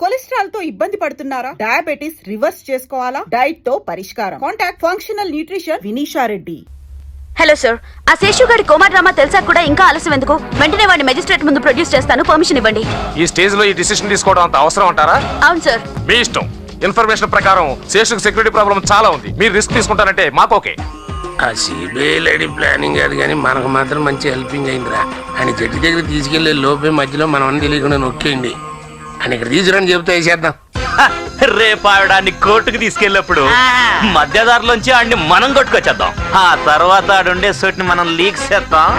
కొలెస్ట్రాల్తో ఇబ్బంది పడుతున్నారా? Diabetes reverse చేసుకోవాలా? డైట్తో పరిష్కారం. Contact functional nutrition Vinisha Reddy. Hello sir ఆ శేషు గారి కోమా డ్రామా తెలిసాక కూడా? ఇంకా ఆలస్యం ఎందుకు? వెంటనే వాడిని మెజిస్ట్రేట్ ముందు ప్రొడ్యూస్ చేస్తాను. పర్మిషన్ ఇవ్వండి. ఈ స్టేజ్లో ఈ డిసిషన్ తీసుకోవడం అంత అవసరం అంటారా? అవును సార్. మీ ఇష్టం. ఇన్ఫర్మేషన్ ప్రకారం శేషుకు సెక్యూరిటీ ప్రాబ్లం చాలా ఉంది. మీరు రిస్క్ తీసుకుంటారంటే మాకు ఓకే. ఆ సిబిఐ లేడీ ప్లానింగ్ కాదు కానీ మనకు మాత్రం మంచి హెల్పింగ్ అయిందిరా. అని జడ్జి దగ్గర తీసుకెళ్ళే లోపే మధ్యలో మనం అన్ని తెలియకుండా నొక్కేయండి. అని ఇక్కడ తీసుకురని చెప్తే వేసేద్దాం రేపు ఆవిడాన్ని కోర్టుకు తీసుకెళ్ళినప్పుడు మధ్యదారులోంచి ఆడిని మనం కొట్టుకొచ్చేద్దాం. ఆ తర్వాత ఆడుండే సూట్ని మనం లీక్ చేద్దాం.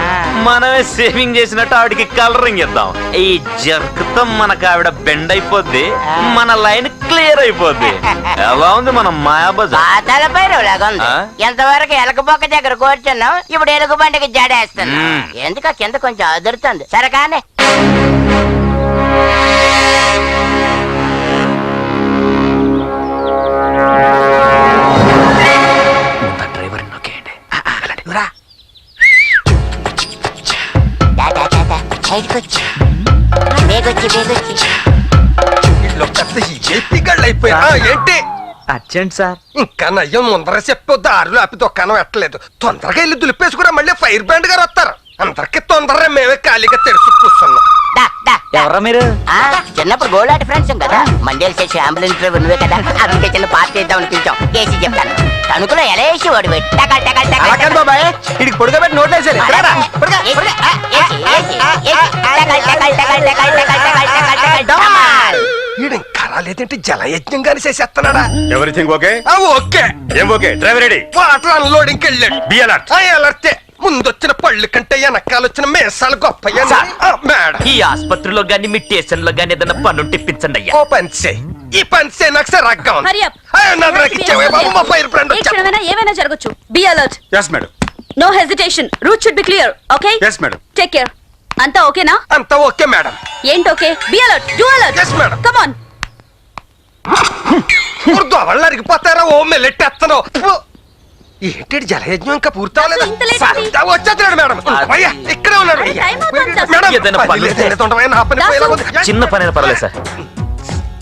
మనమే సేవింగ్ చేసినట్టు ఆవిడకి కలరింగ్ ఇద్దాం. ఈ జర్కుతో మనకు ఆవిడ బెండ్ అయిపోద్ది మన లైన్ క్లియర్ అయిపోద్ది. ఎలా ఉంది మన మాయాబజార్? ఎంతవరకు ఎలకబొక్క దగ్గర కూర్చున్నాం ఇప్పుడు ఎలుగు బండికి జడేస్తున్నాం. మ్మ్. ఎందుక కింద కొంచెం అదురుతుంది. సరే కానీ. Urgent sir. ఇంకా నయ్యం ముందర చెప్పు దారులు ఆపి దుకాణం పెట్టలేదు తొందరగా వెళ్ళి దులిపేసుకురా మళ్ళీ ఫైర్ బ్యాండ్ గారు వస్తారు. అందరికి తొందరగా మేమే ఖాళీగా తెరుచు కూర్చున్నాం. ఎవరా మీరు చిన్నప్పుడు గోలాటి ఫ్రెండ్స్ కదా మండేలు చేసి అంబులెన్స్ డ్రైవర్ నువ్వే కదా అందుకే చిన్న పార్టీ చేద్దాం అనిపించాం కేసీ చెప్తాను తణుకులో ఎలేసి వాడు బాబాయ్ ఇడికి పొడుగబెట్టి నోట్లేసారు కరాలేదేంటి జలయజ్ఞం కానీ చేసేస్తున్నాడా ఎవరిథింగ్ ఓకే ఓకే ఏం ఓకే డ్రైవర్ రెడీ అట్లా బి అలర్ట్ అలర్టే ముందొచ్చిన పళ్ళు కంటే వెనకాలొచ్చిన మేసాలు గొప్ప మేడం. ఈ ఆసుపత్రిలో గాని మీ స్టేషన్లో గాని ఏదైనా పన్ను టిప్పించండి అయ్యా ఓ పని చేయి ఈ పని చేయి నాకు సరగ్గా ఉంది. Hurry up. అయ్యో, నన్ను రక్కించావే బాబు మా ఫైర్ బ్రాండ్ ఏ వచ్చా క్షణమైనా ఏమైనా జరగచ్చు. Be alert yes madam no hesitation route should be clear okay yes madam take care అంతా ఓకేనా? అంతా ఓకే మేడం. ఏంటి okay? Be alert do alert Yes, madam. Come on దొవళ్ళు అరిగిపోతారా? ఓ మెల్లెట్టేస్తాను ఏంటి జలయజ్ఞం ఇంకా పూర్తి అవ్వలేదు అసలు ఇంత late ఏంటి? వచ్చేస్తున్నాడు మేడం అయ్యా ఇక్కడే ఉన్నాడు అరే, time అవుతుంది సార్. మేడం ఏదైనా పని పని లేదు, ఉంటే. ఏదైనా ఉండవా? నా పని దాసు. పోయేలా ఉంది. చిన్న పని పర్లేదు సార్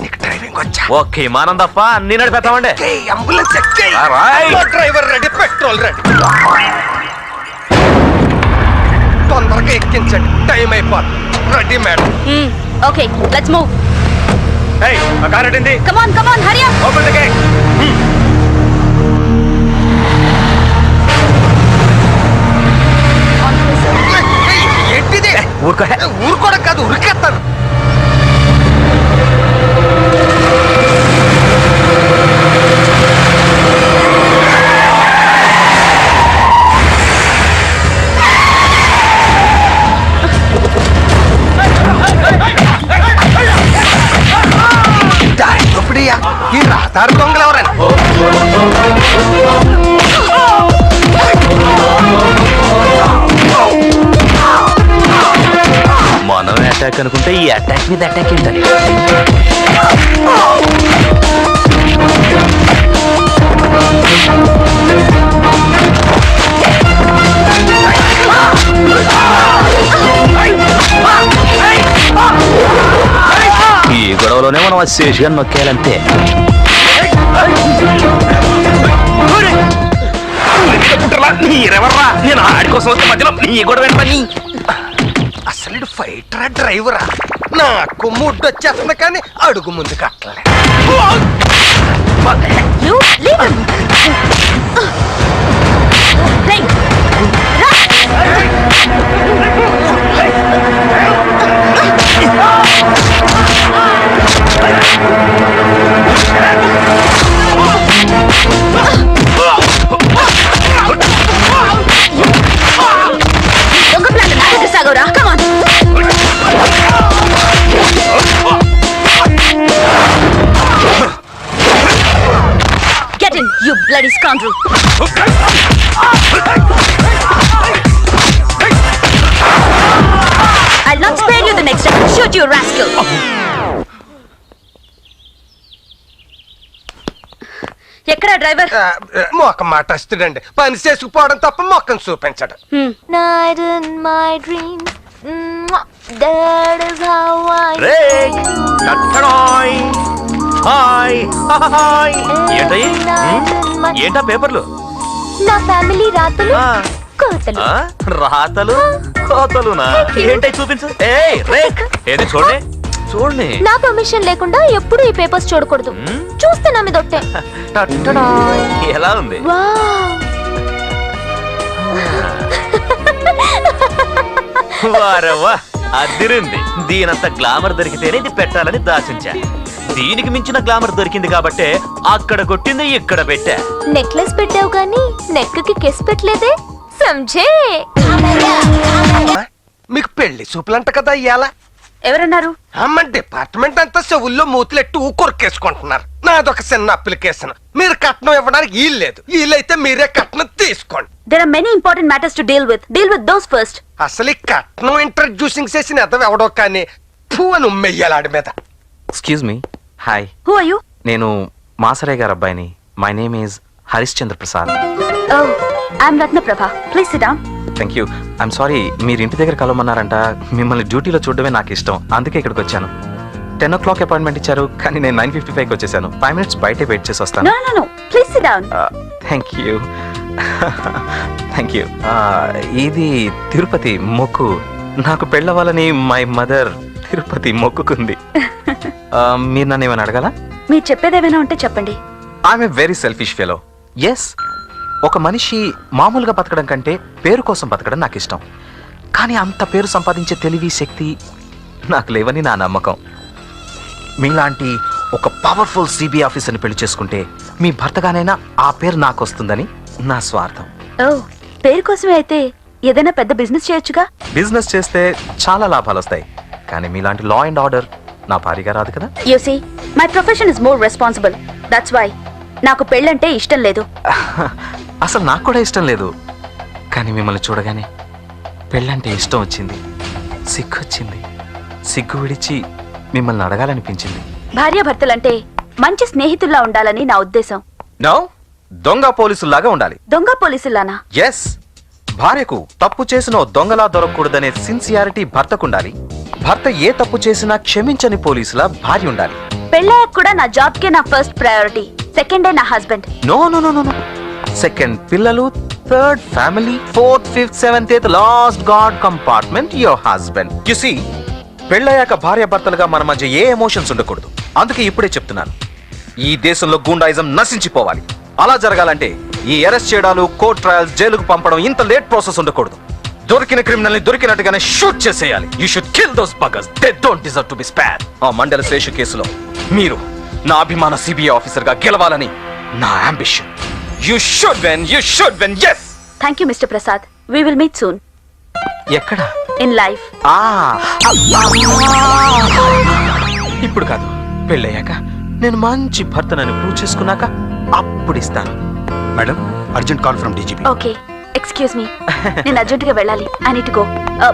నీకు డ్రైవింగ్ వచ్చా ఓకే తప్ప అన్ని నడిపేస్తామండి అంబులెన్స్ ఎక్కేయ్. డ్రైవర్ రెడీ పెట్రోల్ రెడీ తొందరగా ఎక్కించండి టైం అయిపోతుంది ready madam okay let's move ఏయ్ ఆ car ఎట్టింది come on come on Hari up open the gate attack అనుకుంటే ఈ అటాక్ మీద అటాక్ ఏంటని ఈ గొడవలోనే మనం ఆ శేషిగా నొక్కేయాలంతే మీరెవర్రా నేను ఆడి కోసం వస్తే మధ్యలో నీ గొడవ ఏంటని పని అసలు ఫైటరా డ్రైవరా నాకు ముడ్డు వచ్చేస్తుంది కానీ అడుగు ముందు కట్టలే. యు దొంగ ప్లాన్ నా దగ్గర bloody scoundrel I'll not spare you the next time. Shoot you, rascal. ఎక్కడ డ్రైవర్? మొక్క మాట వస్తుందండి. పని చేసుకుపోవడం తప్ప మొక్కను చూపించడం. Night in my dream that is how I ray hi. Hi ఏంటయ్యి? ఏంటా పేపర్లు? నా ఫ్యామిలీ రాతలు కోతలు. రాతలు? కోతలునా? ఏంటై చూపించు? ఏయ్ రేక్ ఏది చూడండి చూడండి నా పర్మిషన్ లేకుండా ఎప్పుడు ఈ పేపర్స్ చూడకూడదు. చూస్తే నా మీద ఒట్టే. ఎలా ఉంది? వావ్ వారవ్వా అదిరింది దీనంత గ్లామర్ దొరికితేనే ఇది పెట్టాలని దాచుంచా. దీనికి మించిన గ్లామర్ దొరికింది కాబట్టే అక్కడ కొట్టింది ఇక్కడ పెట్టా. నెక్లెస్ పెట్టావు కానీ నెక్కి కెస్ పెట్టలేదే? సంజే! మీకు పెళ్ళి చూపులంట కదా ఇయ్యాల? ఎవరన్నారు? అమ్మ డిపార్ట్మెంట్ అంతా చెవుల్లో మూతులెట్టు కొరికేసుకుంటున్నారు. నాదొక చిన్న అప్లికేషన్ మీరు కట్నం ఇవ్వడానికి వీలు లేదు. వీలైతే మీరే కట్నం తీసుకోండి. There are many important matters to deal with deal with those first అసలు ఈ కట్నం ఇంట్రడ్యూసింగ్ చేసిన ఎదవ ఎవడో కానీ పూ అని ఉమ్మెయ్యాలి ఆడి మీద. Excuse me hi who are you నేను మాసరయ్య గారు అబ్బాయిని. My name is Harishchandra Prasad oh I'm Ratnaprabha please sit down thank you I'm sorry మీరు ఇంటి దగ్గర కలవమన్నారంట. మిమ్మల్ని డ్యూటీలో చూడడమే నాకు ఇష్టం. అందుకే ఇక్కడికి వచ్చాను. టెన్ ఓ క్లాక్ అపాయింట్మెంట్ ఇచ్చారు కానీ నేను నైన్ ఫిఫ్టీ ఫైవ్కి వచ్చేసాను. ఫైవ్ మినిట్స్ బయటే వెయిట్ చేసి వస్తాను. No no no please sit down thank you thank you ఇది తిరుపతి మొక్కు. నాకు పెళ్ళవాలని మై మదర్ తిరుపతి మొక్కుకుంది. మీరు నన్ను ఏమైనా అడగాలా? మీరు చెప్పేదేమైనా ఉంటే చెప్పండి. I'm a very selfish fellow yes ఒక మనిషి మామూలుగా బతకడం కంటే పేరు కోసం బతకడం నాకు ఇష్టం. కానీ అంత పేరు సంపాదించే తెలివి శక్తి నాకు లేవని నా నమ్మకం. మీలాంటి ఒక పవర్ఫుల్ సిబిఐ ఆఫీసర్ని పెళ్ళి చేసుకుంటే మీ భర్తగానైనా ఆ పేరు నాకు వస్తుందని నా స్వార్థం. ఓ పేరు కోసమే అయితే ఏదైనా పెద్ద బిజినెస్ చేయొచ్చుగా? బిజినెస్ చేస్తే చాలా లాభాలు వస్తాయి కానీ మీలాంటి లా అండ్ ఆర్డర్ నా భారీగా రాదు కదా? You see my profession is more responsible that's why నాకు పెళ్ళంటే ఇష్టం లేదు. అసలు నాకు కూడా ఇష్టం లేదు. కానీ మిమ్మల్ని చూడగానే పెళ్ళంటే ఇష్టం వచ్చింది. సిగ్గు వచ్చింది సిగ్గు విడిచి మిమ్మల్ని అడగాలనిపించింది. భార్యాభర్తలంటే మంచి స్నేహితుల్లా ఉండాలని నా ఉద్దేశం. నో? దొంగ పోలీసుల్లాగా ఉండాలి. దొంగ పోలీసులానా ఎస్ భార్యకు తప్పు చేసిన దొంగలా దొరకకూడదనే సిన్సియారిటీ భర్తకుండాలి. భర్త ఏ తప్పు చేసినా క్షమించని పోలీసులా భార్య ఉండాలి. పెళ్ళయ్యాక కూడా నా జాబ్ కే నా ఫస్ట్ ప్రయారిటీ. సెకండే నా husband. No no no no second పిల్లలు third family fourth fifth seventh eighth last god compartment your husband. You see పెళ్ళయ్యాక భార్య భర్తలుగా మన మధ్య ఏ ఎమోషన్స్ ఉండకూడదు. అందుకే ఇప్పుడే చెప్తున్నాను. ఈ దేశంలో గూండాయిజం నశించిపోవాలి. అలా జరగాలంటే ఈ అరెస్ట్ చేయడాలు కోర్ట్ ట్రయల్స్ జైలుకు పంపడం ఇంత లేట్ ప్రాసెస్ ఉండకూడదు. దొరికిన క్రిమినల్ని దొరికినట్టుగానే షూట్ చేసేయాలి. You should kill those buggers they don't deserve to be spare ఆ మండల శేషు కేసులో మీరు నా అభిమాన సిబిఐ ఆఫీసర్గా గెలవాలని నా ambition you should when you should when yes thank you mister Prasad we will meet soon ఎక్కడ? ఇన్ లైఫ్ ఆ! ఇప్పుడు కాదు పెళ్ళయ్యాక నేను మంచి భర్తనని ప్రూవ్ చేసుకున్నాక అప్పుడు ఇస్తాను. Madam urgent call from DGP okay excuse me నేను అర్జెంట్ గా వెళ్ళాలి I neat go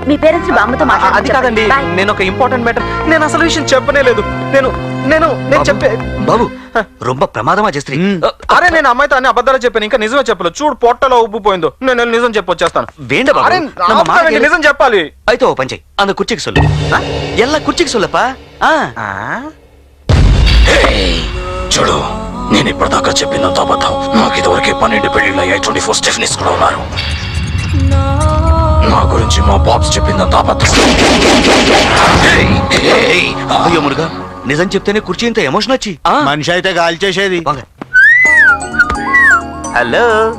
me parents బామ్మతో ఆ, అది కాదండి మాట్లాడాలి నేను ఒక ఇంపార్టెంట్ మ్యాటర్ నేను అసలు విషయం చెప్పనే లేదు నేను నేను నేను చెప్పే బాబు రొంబ ప్రమాదమా చేస్త్రీ అరే నేను అమ్మాయితో అన్ని అబద్ధాలు చెప్పాను ఇంకా నిజమే చెప్పలేదు చూడు పొట్టలో ఉబ్బిపోయిందో నేను వెళ్ళి నిజం చెప్పొచ్చేస్తాను வேண்ட பாபு అరే நம்ம ఆపుతావేంటి? மார்க்கெட் నిజం చెప్పాలి అయితే ఓ పంచే அந்த కుర్చీకి சொல்லு எல்லா కుర్చీకి சொல்லப்பா ఆ ఆ? చూడు నేను ఇప్పటిదాకా చెప్పినంత అబద్ధం. నాకు ఇదివరకే పన్నెండు పెళ్ళిళ్ళు అయ్యాయి. ట్వంటీ ఫోర్ స్టెఫ్నీస్ కూడా ఉన్నారు. నా గురించి మా బాబ్స్ చెప్పిందంత అబద్ధం. అయ్యో మురుగా. నిజం చెప్తేనే కుర్చీ ఇంత ఎమోషన్ వచ్చి. మనిషి అయితే గాలి చేసేది. హలో.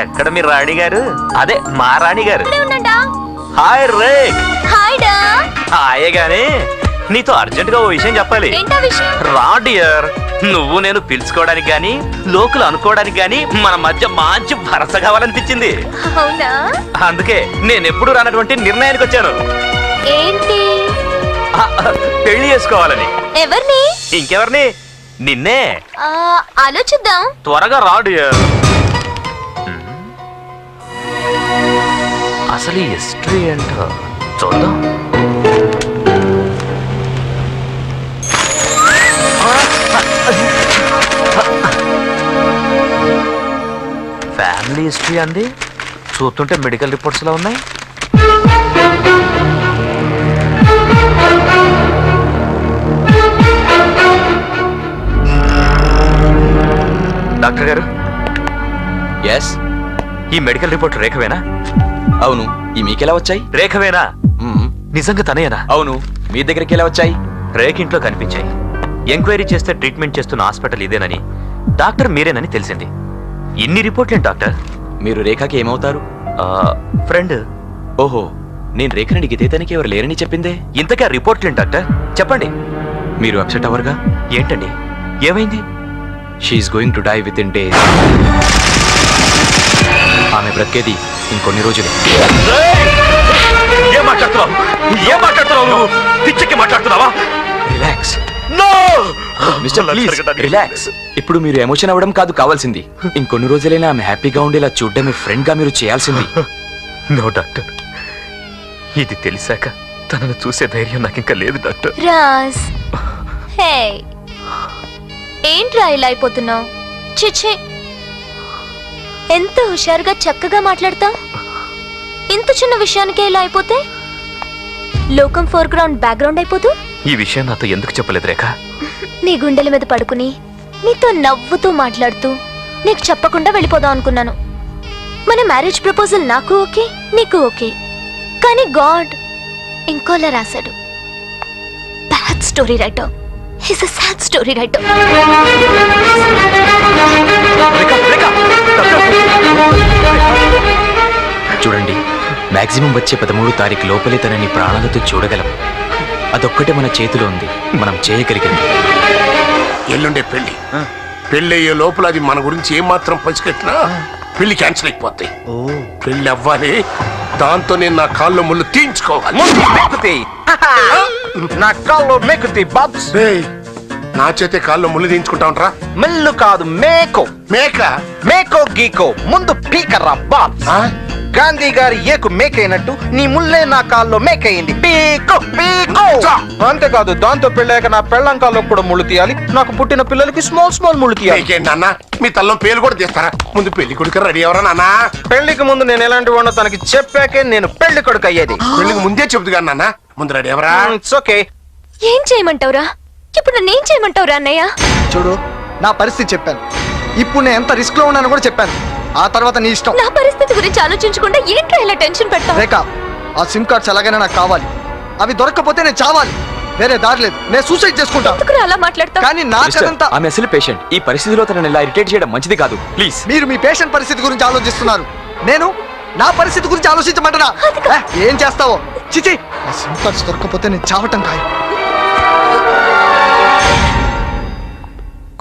ఎక్కడ మీ రాణి గారు? అదే మా రాణి గారు. హాయ్ రేక్ హాయ్ డా. హాయే గాని. నీతో అర్జెంట్గా ఓ విషయం చెప్పాలి. ఏంటా విషయం? రా డియర్. నువ్వు నేను పిలుచుకోవడానికి గాని లోకులు అనుకోవడానికి గాని మన మధ్య మంచి భరస కావాలనిపించింది. అవునా? అందుకే నేను ఎప్పుడు రానటువంటి నిర్ణయానికి వచ్చాను. ఏంటి? ఆ, పెళ్ళి చేసుకోవాలని. ఎవరిని? ఇంకెవరిని? నిన్నే. ఆ, ఆలోచిద్దాం. త్వరగా రా డియర్. అసలు హిస్టరీ ఏంటో చూద్దాం. ఫ్యామిలీ హిస్టరీ అంది చూస్తుంటే మెడికల్ రిపోర్ట్స్లో ఉన్నాయి. డాక్టర్ గారు? ఎస్ ఈ మెడికల్ రిపోర్ట్ రేఖవేనా? అవును. ఈ మీకెలా వచ్చాయి? రేఖవేనా. నిజంగా తనేనా అవును. మీ దగ్గరికి ఎలా వచ్చాయి? రేఖ ఇంట్లో కనిపించాయి. ఎంక్వైరీ చేస్తే ట్రీట్మెంట్ చేస్తున్న హాస్పిటల్ ఇదేనని డాక్టర్ మీరేనని తెలిసింది. ఇన్ని రిపోర్ట్లేంటి డాక్టర్? మీరు రేఖకి ఏమవుతారు? ఫ్రెండ్. ఓహో నేను రేఖని అడిగితే తనకి ఎవరు లేరని చెప్పిందే? ఇంతకీ ఆ రిపోర్ట్లేంటి డాక్టర్? చెప్పండి. మీరు అప్సెట్ అవర్గా ఏంటండి? ఏమైంది? She is going to die within days ఆమె బ్రతికేది ఇంకొన్ని రోజులు. ఏం మాట్లాడుతున్నావు? మిస్టర్ ప్లీజ్ రిలాక్స్ ఇప్పుడు మీరు ఎమోషన్ అవ్వడం కాదు కావాల్సింది. ఇంకొన్ని రోజులైనా ఆమె హ్యాపీగా ఉండేలా చూడడమే ఫ్రెండ్గా మీరు చేయాల్సింది. నో డాక్టర్ ఇది తెలిసాక తనను చూసే ధైర్యం నాకు ఇంకా లేదు డాక్టర్ రాజ్. హే ఏంట్రా ఇలా అయిపోతున్నావు? చిచి ఎంత హుషారుగా చక్కగా మాట్లాడతావు? ఇంత చిన్న విషయానికే ఇలా అయిపోతే? లోకం ఫోర్గ్రౌండ్ బ్యాక్గ్రౌండ్ అయిపోతూ? ఈ విషయం నాతో ఎందుకు చెప్పలేదు రేఖ? నీ గుండెల మీద పడుకుని నీతో నవ్వుతూ మాట్లాడుతూ నీకు చెప్పకుండా వెళ్ళిపోదాం అనుకున్నాను. మన మ్యారేజ్ ప్రపోజల్ నాకు ఓకే నీకు ఓకే. కానీ గాడ్ ఇంకోలా రాశాడు. Bad story writer. His a sad story writer maximum వచ్చే పదమూడు తారీఖు లోపలే తనని ప్రాణాలతో చూడగలం. అదొక్కటే మన చేతిలో ఉంది. మనం చేయగలిగింది. ఎల్లుండే పెళ్ళి పెళ్ళి అయ్యే లోపల అది మన గురించి ఏమాత్రం పసిగట్టినా పెళ్ళి క్యాన్సిల్ అయిపోతాయి. పెళ్ళి అవ్వాలి. దాంతో నేను నా కాళ్ళు ముళ్ళు తీయించుకోవాలి. నా కాల్లో మేకుతి బాబ్స్. నా చేతే కాళ్ళు ముళ్ళు తీయించుకుంటా ఉంటారా? మెల్లు కాదు మేకో. మేక? మేకో గీకో ముందు పీకర్రా బాబ్స్? గాంధీ గారి ఏకు మేకైనట్టు నీ ముల్లే నా కాల్లో పీకో పీకో. అంతేకాదు దాంతో పెళ్ళాక నా పెళ్ళం కాల్లో కూడా ముళ్ళు తీయాలి. నాకు పుట్టిన పిల్లలకి స్మాల్ స్మాల్ ముళ్ళు తీయాలి. నాన్న? మీ తల్లం పేరు కూడా తీస్తారా? ముందు పెళ్ళి కొడుకు రెడీ ఎవరా నాన్న? పెళ్ళికి ముందు నేను ఎలాంటి వాడినో తనకి చెప్పాకే నేను పెళ్ళి కొడుకు అయ్యేది. పెళ్ళికి ముందే చెబుతుగా నాన్న. ముందు రెడీ ఎవరా? ఇట్స్ ఓకే ఏం చేయమంటావురా? ఇప్పుడు నన్నేం చేయమంటావురా అన్నయ్య? చూడు నా పరిస్థితి చెప్పాను. ఇప్పుడు నేను ఎంత రిస్క్లో ఉన్నానో కూడా చెప్పాను. ఆ తర్వాత నీ ఇష్టం. నా పరిస్థితి గురించి ఆలోచించకుండా ఏంట్రా ఇలా టెన్షన్ పెడతావు? రేఖ ఆ సిమ్ కార్డ్స్ ఎలాగైనా నాకు కావాలి. అవి దొరకకపోతే నేను చావాలి. వేరే దారి లేదు. నేను సూసైడ్ చేసుకుంటా. ఎందుకురా అలా మాట్లాడతావు? కానీ మిస్టర్, నాకదంతా ఆమె అసలు పేషెంట్ ఈ పరిస్థితిలో తనని ఇలా ఇరిటేట్ చేయడం మంచిది కాదు. ప్లీజ్ మీరు మీ పేషెంట్ పరిస్థితి గురించి ఆలోచిస్తున్నారు. నేను నా పరిస్థితి గురించి ఆలోచించమంటనా ఏ, ఏం చేస్తావో? చిచి ఆ సిమ్ కార్డ్స్ దొరకకపోతే నేను చావటం ఖాయం.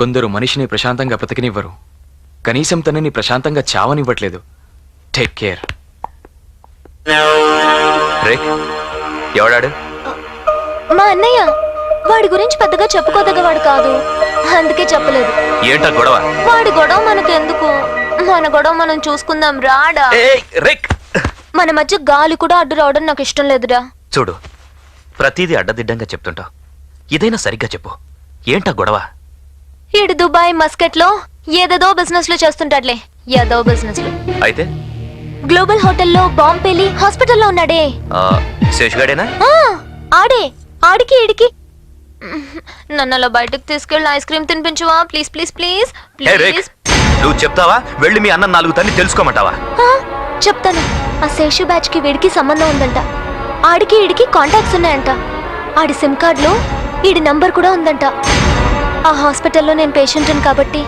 కొందరు మనిషిని ప్రశాంతంగా బ్రతకనివ్వరు. కనీసం తనని ప్రశాంతంగా చావనివ్వట్లేదు. టేక్ కేర్ ఎవడాడు? మా అన్నయ్య వాడి గురించి పెద్దగా చెప్పుకోదగ్గవాడు కాదు. అందుకే చెప్పలేదు. ఏంటా గొడవ? వాడి గొడవ మనకెందుకు? మన గొడవ మనం చూసుకుందాం రాడా? రేక్! మన మధ్య గాలి కూడా అడ్డు రావడం నాకు ఇష్టం లేదురా. చూడు ప్రతిదీ అడ్డదిడ్డంగా చెప్తుంటావు. ఇదైనా సరిగ్గా చెప్పు. ఏంటా గొడవ? ఈడు దుబాయ్ మస్కెట్లో ఏదేదో బిజినెస్లో చేస్తుంటాడులే. ఏదో బిజినెస్లో. అయితే? గ్లోబల్ హోటల్లో బాంబ్ పేలి హాస్పిటల్లో ఉన్నాడే. ఆ, శేషుగాడేనా ఆ, ఆడే. ఆడికి ఈడికి. నన్ను అలా బయటకు తీసుకెళ్ళి ఐస్ క్రీమ్ తినిపించవా? ప్లీజ్ ప్లీజ్ ప్లీజ్ హే రేక్ ప్లీజ్ నువ్వు చెప్తావా? వెళ్ళి మీ అన్న నాలుగు తన్ని తెలుసుకోమంటావా? ఆ, చెప్తాను. ఆ శేషు బ్యాచ్కి వీడికి సంబంధం ఉందంట. ఆడికి ఈడికి కాంటాక్ట్స్ ఉన్నాయంట. ఆడి సిమ్ కార్డ్లో ఈడి నంబర్ కూడా ఉందంట. ఆ హాస్పిటల్లో నేను పేషెంట్ని కాబట్టి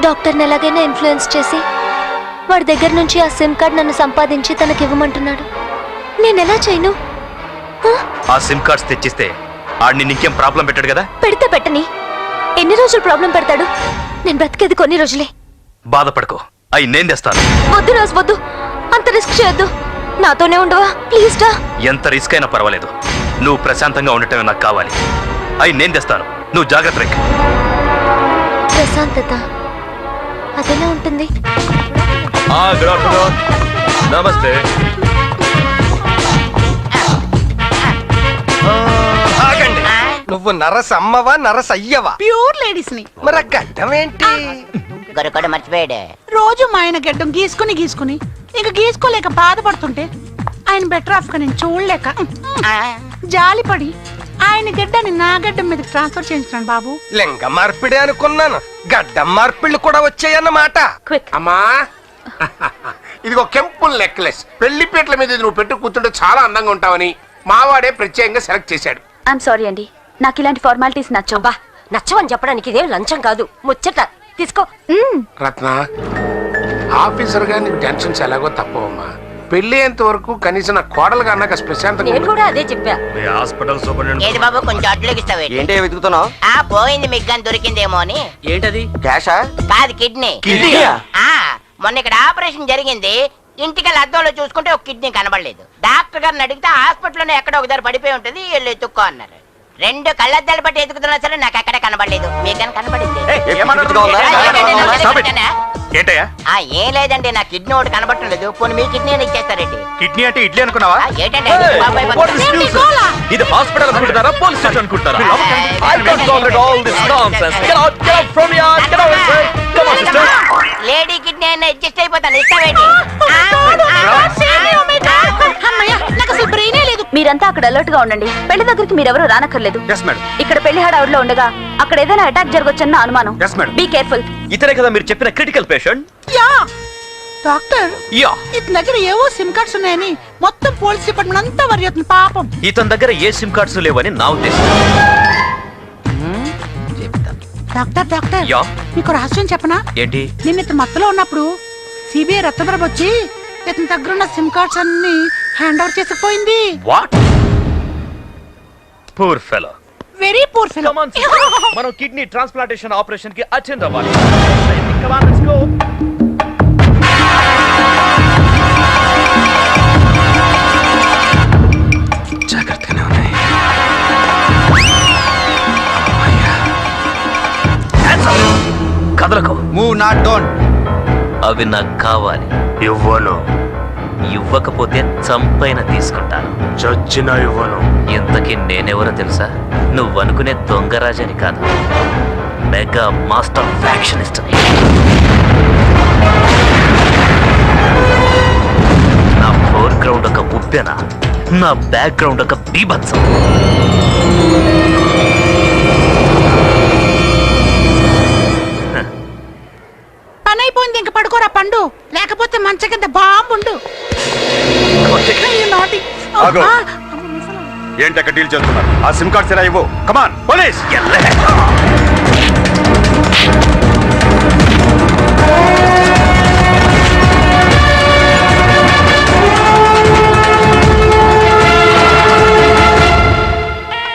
డాక్టర్ని ఎలాగైనా ఇన్ఫ్లుయెన్స్ చేసి వాడి దగ్గర నుంచి ఆ సిమ్ కార్డ్ నన్ను సంపాదించి తనకి ఇవ్వమంటున్నాడు నేను ఎలా చేయను? ఆ, సిమ్ కార్డ్స్ తెచ్చిస్తే ఆడిని నీకేం ప్రాబ్లం పెట్టాడు కదా? పెడితే పెట్టని. ఎన్ని రోజులు ప్రాబ్లం పెడతాడు? నేను బ్రతికేది కొన్ని రోజులే. బాధపడకో. అయి నేను తెస్తాను. వద్దు రాజు వద్దు. అంత రిస్క్ చేయొద్దు. నాతోనే ఉండవా? ప్లీజ్ డా ఎంత రిస్క్ అయినా పర్వాలేదు. నువ్వు ప్రశాంతంగా ఉండటమే నాకు కావాలి. అయి నేను తెస్తాను. నువ్వు జాగ్రత్త ప్రశాంతత. అదెలా ఉంటుంది. Good afternoon. నమస్తే. ఆగండి. నువ్వు నరస అమ్మవా నరస అయ్యవా ప్యూర్ లేడీస్ని మరి ఆ గడ్డం ఏంటి? గొరకొడ మర్చిపోయాడు. రోజు మా ఆయన గడ్డం గీసుకుని గీసుకుని ఇంక గీసుకోలేక బాధపడుతుంటే ఆయన బెటర్ ఆఫ్గా నేను చూడలేక జాలిపడి ఆయన గడ్డని నా గడ్డ మీదకి ట్రాన్స్ఫర్ చేయించాను బాబు. లింగ మార్పిడి అనుకున్నాను. గడ్డ మార్పిళ్ళు కూడా వచ్చాయన్నమాట. క్విక్ అమ్మా. ఇదిగో కెంపుల్ నెక్లెస్. పెళ్ళి పీటల మీద ఇది నువ్వు పెట్టు కూర్చుంటే చాలా అందంగా ఉంటావని మావాడే ప్రత్యేకంగా సెలెక్ట్ చేశాడు. ఐఎమ్ సారీ అండి నాకు ఇలాంటి ఫార్మాలిటీస్ నచ్చవు. బా నచ్చవని చెప్పడానికి ఇదేం లంచం కాదు. ముచ్చట. తీసుకో. రత్న ఆఫీసర్గా నీకు టెన్షన్స్ ఎలాగో తప్పవమ్మా. పెళ్ళి అయ్యేంత వరకు కనీసం నా కోడలుగా అన్నాక ప్రశాంతంగా నేను ఉండు. కూడా అదే చెప్పా హాస్పిటల్ సూపరింటెండెంట్ ఏది బాబు కొంచెం అట్లోకి ఇస్తావే ఏంటి వెతుకుతున్నావు ఆ పోయింది మీకు కానీ దొరికిందేమో అని ఏంటది క్యాషా కాదు కిడ్నీ కిడ్నీయా? ఆ మొన్న ఇక్కడ ఆపరేషన్ జరిగింది ఇంటికి అద్దంలో చూసుకుంటే ఒక కిడ్నీ కనబడలేదు డాక్టర్ గారిని అడిగితే హాస్పిటల్లోనే ఎక్కడ ఒకదారి పడిపోయి ఉంటుంది వెళ్ళి ఎత్తుక్కో అన్నారు రెండు కళ్ళద్దాలు పట్టి ఎత్తుకుతున్నా సరే నాకు ఎక్కడ కనబడలేదు మీకు కానీ Stop it. ఏంటయ్యా? ఆ ఏం లేదండి నా కిడ్నీ ఒకటి కనబడటం లేదు పోనీ మీ కిడ్నీ ఇచ్చేస్తారండి కిడ్నీ అంటే ఇడ్లీ అనుకున్నావా? ఇది హాస్పిటల్ అనుకుంటున్నారా పోలీస్ స్టేషన్ అనుకుంటారా. లేడీ కిడ్నీ అయినా అడ్జస్ట్ అయిపోతాను. ఇస్తావేంటి? అమ్మయ్య నాకు అసలు బ్రెయినే లేదు మీరంతా అక్కడ అలర్ట్గా ఉండండి. పెళ్ళి దగ్గరికి మీరెవరూ రానక్కర్లేదు. Yes, madam. ఇక్కడ పెళ్ళి హడావుడిలో ఉండగా అక్కడ ఏదైనా అటాక్ జరగొచ్చన్న అనుమానం. Madam. బీ కేర్ఫుల్ ఇతనే కదా మీరు చెప్పిన critical patient yeah! Doctor! Yeah. ఇతని దగ్గర ఏవో సిమ్ కార్డ్స్ ఉన్నాయని మొత్తం పోలీస్ డిపార్ట్మెంట్ అంతా వరి అవుతుంది పాపం. ఇతని దగ్గర ఏ సిమ్ కార్డ్స్ లేవని నా ఉద్దేశం. Doctor doctor! యా. మీకు రహస్యం చెప్పనా? ఏంటి? నిన్న ఇతను మత్తులో ఉన్నప్పుడు సిబిఐ రత్నప్రభ వచ్చి ఇతని దగ్గర ఉన్న సిమ్ కార్డ్స్ అన్ని hand over చేసుకుపోయింది what poor fellow very poor fill Come on, sister. మనం కిడ్నీ ట్రాన్స్ప్లాంటేషన్ ఆపరేషన్కి అటెండ్ అవ్వాలి. Come on, let's go. జాగ్రత్తగానే ఉన్నాయి. Hands up. కదలకు మూవ్ నాట్ డోంట్ అవి నాకు కావాలి. ఇవ్వను. ఇవ్వకపోతే చంపైన తీసుకుంటాను. చచ్చినా ఇవ్వను. ఇంతకీ నేనెవరో తెలుసా? నువ్వు అనుకునే దొంగరాజని కాదు. Mega master factionist. నా ఫోర్ గ్రౌండ్ ఒక ఉప్పెన నా బ్యాక్ గ్రౌండ్ ఒక బీభత్సం. అయిపోయింది ఇంక పడుకోరా పండు? లేకపోతే మంచ కింద బాంబుండు. ఆగు. ఏంటి అక్కడ డీల్ చేస్తున్నారు? ఆ సిమ్ కార్డ్స్ ఎలా ఇవ్వు? కమాన్ పోలీస్ ఎల్లే